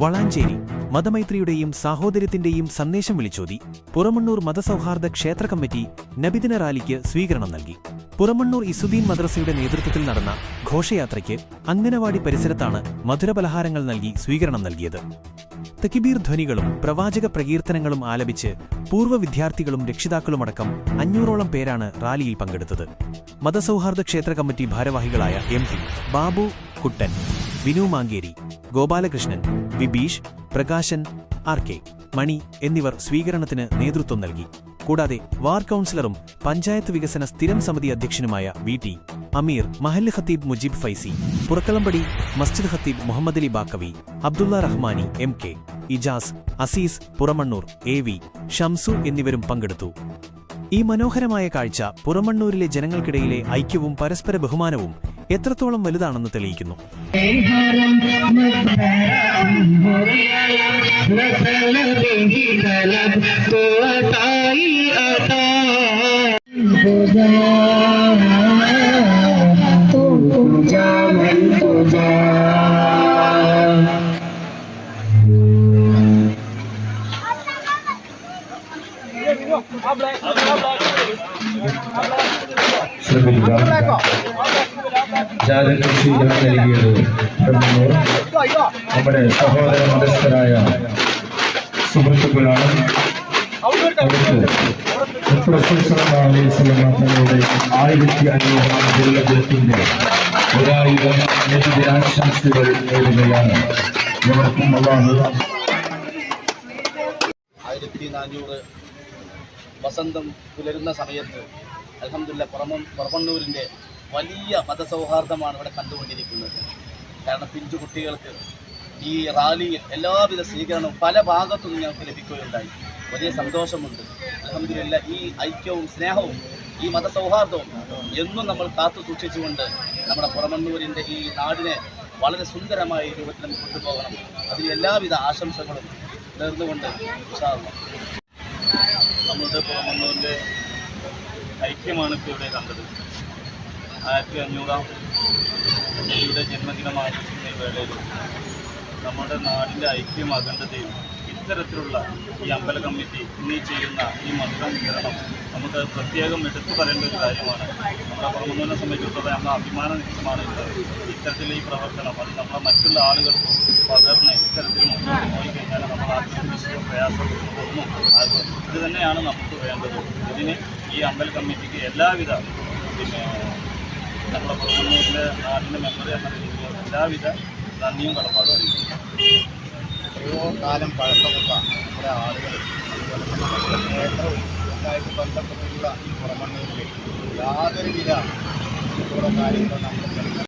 വളാഞ്ചേരി മതമൈത്രിയുടെയും സാഹോദര്യത്തിന്റെയും സന്ദേശം വിളിച്ചോതി. പുറമണ്ണൂർ മതസൗഹാർദ്ദ ക്ഷേത്ര കമ്മിറ്റി നബിദിന റാലിക്ക് സ്വീകരണം നൽകി. പുറമണ്ണൂർ ഇസുദ്ദീൻ മദ്രസയുടെ നേതൃത്വത്തിൽ നടന്ന ഘോഷയാത്രയ്ക്ക് അംഗനവാടി പരിസരത്താണ് മധുരപലഹാരങ്ങൾ നൽകി സ്വീകരണം നൽകിയത്. തക്കിബീർ ധ്വനികളും പ്രവാചക പ്രകീർത്തനങ്ങളും ആലപിച്ച് പൂർവ വിദ്യാർത്ഥികളും രക്ഷിതാക്കളുമടക്കം അഞ്ഞൂറോളം പേരാണ് റാലിയിൽ പങ്കെടുത്തത്. മതസൗഹാർദ്ദ ക്ഷേത്ര കമ്മിറ്റി ഭാരവാഹികളായ M Babu Kuttan Vinu Mankeri Gopalakrishnan Vibeesh Prakashan R K Mani എന്നിവർ സ്വീകരണത്തിന് നേതൃത്വം നൽകി. കൂടാതെ വാർഡ് കൌൺസിലറും പഞ്ചായത്ത് വികസന സ്ഥിരം സമിതി അധ്യക്ഷനുമായ വി ടി അമീർ മഹല്ല് ഖത്തീബ് മുജീബ് ഫൈസി പുറക്കളമ്പടി മസ്ജിദ് ഖത്തീബ് Muhammad Ali Baqavi Abdulla Rahmani M K Ijas Aziz Puramannur A V Shamsu എന്നിവരും പങ്കെടുത്തു. ഈ മനോഹരമായ കാഴ്ച പുറമണ്ണൂരിലെ ജനങ്ങൾക്കിടയിലെ ഐക്യവും പരസ്പര ബഹുമാനവും എത്രത്തോളം വലുതാണെന്ന് തെളിയിക്കുന്നു. ശ്രമിക്കുക ജാതകൃഷി നൽകിയത് നമ്മുടെ സഹോദര മതസ്ഥരായ സുഹൃത്തുക്കളാണ്. തങ്ങളുടെ ആയിരത്തി അഞ്ഞൂറാം ദുർലഭത്തിന്റെ ഒരായിരം ദിനാശംസകൾ നേടുകയാണ് ഇവർക്കും അള്ളാഹു ആയിരത്തി നാനൂറ് വസന്തം പുലരുന്ന സമയത്ത് അലഹമില്ല പുറമ പുറമണ്ണൂരിന്റെ വലിയ മതസൗഹാർദ്ദമാണ് ഇവിടെ കണ്ടുകൊണ്ടിരിക്കുന്നത്. കാരണം പിഞ്ചു കുട്ടികൾക്ക് ഈ റാലിയിൽ എല്ലാവിധ സ്വീകരണവും പല ഭാഗത്തു നിന്ന് ഞങ്ങൾക്ക് ലഭിക്കുകയുണ്ടായി. വലിയ സന്തോഷമുണ്ട്. അലഹമില്ല ഈ ഐക്യവും സ്നേഹവും ഈ മതസൗഹാർദ്ദവും എന്നും നമ്മൾ കാത്തു സൂക്ഷിച്ചുകൊണ്ട് നമ്മുടെ പുറമണ്ണൂരിന്റെ ഈ നാടിനെ വളരെ സുന്ദരമായ രൂപത്തിൽ നമുക്ക് കൊണ്ടുപോകണം. അതിന് എല്ലാവിധ ആശംസകളും നേർന്നുകൊണ്ട് ഉത്സാഹം നമ്മുടെ പുറമണ്ണൂരിന്റെ ഐക്യമാണ് ഇപ്പോൾ ഇവിടെ കണ്ടത്. ആയിരത്തി അഞ്ഞൂറാം നെല്ലിയുടെ ജന്മദിനം ആഘോഷിക്കുന്ന വേളയിൽ. നമ്മുടെ നാടിന്റെ ഐക്യം അഖണ്ഡതയും ഇത്തരത്തിലുള്ള ഈ അമ്പല കമ്മിറ്റി ഇന്ന് ചെയ്യുന്ന ഈ മന്ത്രം വിതരണം നമുക്ക് പ്രത്യേകം എടുത്തു പറയേണ്ട ഒരു കാര്യമാണ്. നമ്മുടെ പ്രമുഖനെ സംബന്ധിച്ചിടത്തോളം നമ്മുടെ അഭിമാന നിമിഷമാണ് ഇത്. ഇത്തരത്തിലുള്ള ഈ പ്രവർത്തനം അത് നമ്മളെ മറ്റുള്ള ആളുകൾക്കും പകർന്ന് ഇത്തരത്തിൽ മുന്നോട്ട് പോയി കഴിഞ്ഞാൽ നമ്മൾ ആത്മവിശ്വാസവും പ്രയാസവും ഒന്നും ആകും ഇത് തന്നെയാണ് നമുക്ക് വേണ്ടത്. ഇതിന് ഈ അമ്പല കമ്മിറ്റിക്ക് എല്ലാവിധ പിന്നെ നമ്മുടെ പുറമണ്ണൂരിലെ നാടിന്റെ മെമ്മറി എന്ന രീതിയിൽ എല്ലാവിധ നന്ദിയും കടപ്പാടും അറിയിക്കുന്നു എത്രയോ കാലം പഴക്കമുള്ള നമ്മുടെ ആളുകൾ അതുപോലെ തന്നെ നമ്മുടെ ക്ഷേത്രവും ഇതായിട്ട് ബന്ധപ്പെട്ടിട്ടുള്ള ഈ പുറമണ്ണൂരിൽ യാതൊരുവിധ കാര്യങ്ങളും നമ്മൾ